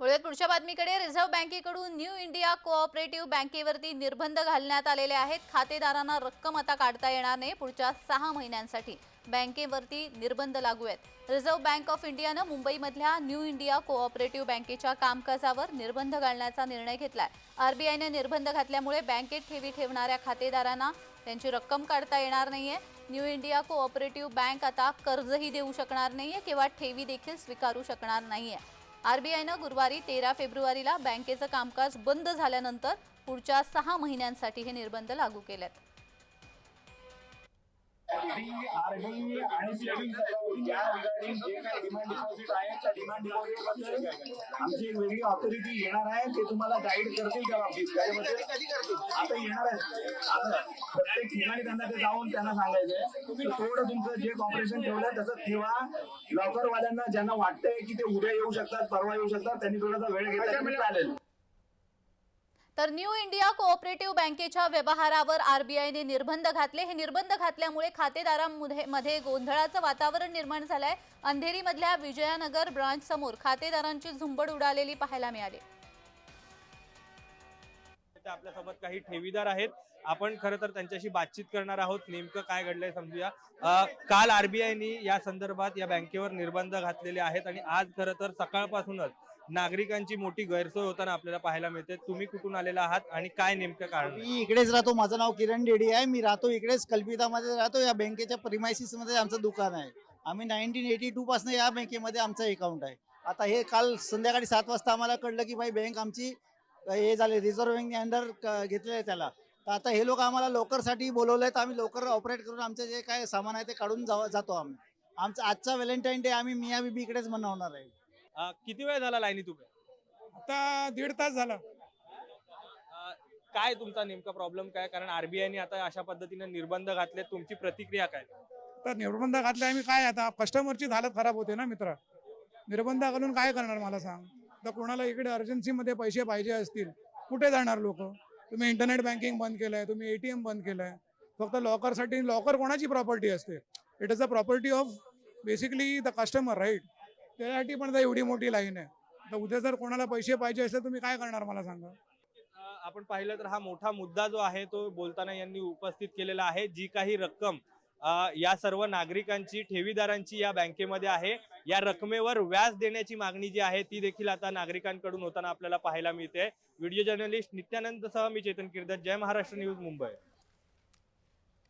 वळूयात पुढच्या बातमीकडे रिझर्व्ह बँकेकडून न्यू इंडिया कोऑपरेटिव्ह बँकेवरती निर्बंध घालण्यात आलेले आहेत. खातेदारांना रक्कम आता काढता येणार नाही. पुढच्या सहा महिन्यांसाठी बँकेवरती निर्बंध लागू आहेत. रिझर्व्ह बँक ऑफ इंडियानं मुंबईमधल्या न्यू इंडिया कोऑपरेटिव्ह बँकेच्या कामकाजावर निर्बंध घालण्याचा निर्णय घेतलाय. आरबीआयने निर्बंध घातल्यामुळे बँकेत ठेवी ठेवणाऱ्या खातेदारांना त्यांची रक्कम काढता येणार नाहीये. न्यू इंडिया कोऑपरेटिव्ह बँक आता कर्जही देऊ शकणार नाहीये किंवा ठेवी देखील स्वीकारू शकणार नाहीये. आरबीआयनं गुरुवारी तेरा फेब्रुवारीला बँकेचं कामकाज बंद झाल्यानंतर पुढच्या सहा महिन्यांसाठी हे निर्बंध लागू केलेत. डी आरडी आणि सेव्हिंग या रिगार्डिंग जे काही डिमांड डिपॉझिट आहे त्या डिमांड डिपॉझिटबद्दल आमची एक वेगळी ऑथॉरिटी येणार आहे. ते तुम्हाला गाईड करतील त्या बाबतीत. त्याच्यामध्ये आता येणार आहे आता प्रत्येक ठिकाणी त्यांना ते जाऊन त्यांना सांगायचंय. तुम्ही थोडं तुमचं जे कॉपरेशन ठेवलंय तसं ठेवा. लॉकरवाल्यांना ज्यांना वाटतंय की ते उद्या येऊ शकतात परवा येऊ शकतात त्यांनी थोडासा वेळ घेतला तरी चालेल. तर न्यू इंडिया कोऑपरेटिव्ह बँकेच्या व्यवहारावर आरबीआयने निर्बंध घातले. हे निर्बंध घातल्यामुळे खातेदारांमध्ये मध्ये गोंधळाचं वातावरण निर्माण झालंय. अंधेरीमधल्या विजयानगर ब्रांच समोर खातेदारांची झुंबड उडालेली पाहायला मिळाली. आपल्यासोबत काही ठेवीदार आहेत. आपण खरं तर त्यांच्याशी बातचीत करणार आहोत. नेमकं काय घडलंय समजूया. काल आरबीआयनी या संदर्भात या बँकेवर निर्बंध घातलेले आहेत आणि आज खरं तर सकाळपासूनच नागरिकांची मोठी गैरसोय होताना आपल्याला पाहायला मिळते. तुम्ही कुठून आलेला आहात आणि काय नेमकं कारण मी इकडेच राहतो. माझं नाव किरण डेडी आहे. मी राहतो इकडेच कल्पितामध्ये राहतो. या बँकेच्या प्रिमायसिसमध्ये आमचं दुकान आहे. आम्ही नाईन्टीन एटी टू पासून या बँकेमध्ये आमचं अकाउंट आहे. आता हे काल संध्याकाळी सात वाजता आम्हाला कळलं की भाई बँक आमची हे झाले रिझर्व्ह बँकने अंडर घेतलेलं आहे त्याला. तर आता हे लोक आम्हाला लोकरसाठी बोलवलंय तर आम्ही लोकर ऑपरेट करून आमचं जे काय सामान आहे ते काढून जाव- जातो आम्ही. आमचा आजचा व्हॅलेंटाईन डे आम्ही मिया बीबी इकडेच मनवणार आहे. अ, किती वेळ झाला लाईनीत उभे? आता दीड तास झाला. अ, काय तुमचा नेमका प्रॉब्लेम काय? कारण आरबीआयने आता अशा पद्धतीने निर्बंध घातले तुमची प्रतिक्रिया काय? तर निर्बंध घातले आम्ही काय आता? कस्टमरची हालत खराब होते ना मित्र. निर्बंध घालून काय करणार मला सांग? तर कोणाला इकडे अर्जन्सीमध्ये पैसे पाहिजे असतील कुठे जाणार लोक? तुम्ही इंटरनेट बँकिंग बंद केलंय तुम्ही एटीएम बंद केलंय. फक्त लॉकरसाठी लॉकर कोणाची प्रॉपर्टी असते? It is a property of basically the customer right त्यासाठी पण एवढी मोठी लाईन आहे. तर उद्या जर कोणाला पैसे पाहिजे असेल तुम्ही काय करणार मला सांगा. आपण पाहिलं तर हा मोठा मुद्दा जो आहे तो बोलताना यांनी उपस्थित केलेला आहे. जी काही रक्कम या सर्व नागरिकांची ठेवीदारांची या बँकेमध्ये आहे. या रकमेवर व्याज देण्याची मागणी जी आहे ती देखील आता नागरिकांकडून होताना आपल्याला पाहायला मिळते. व्हिडिओ जर्नलिस्ट नित्यानंद सह मी चेतन किर्दत जय महाराष्ट्र न्यूज मुंबई.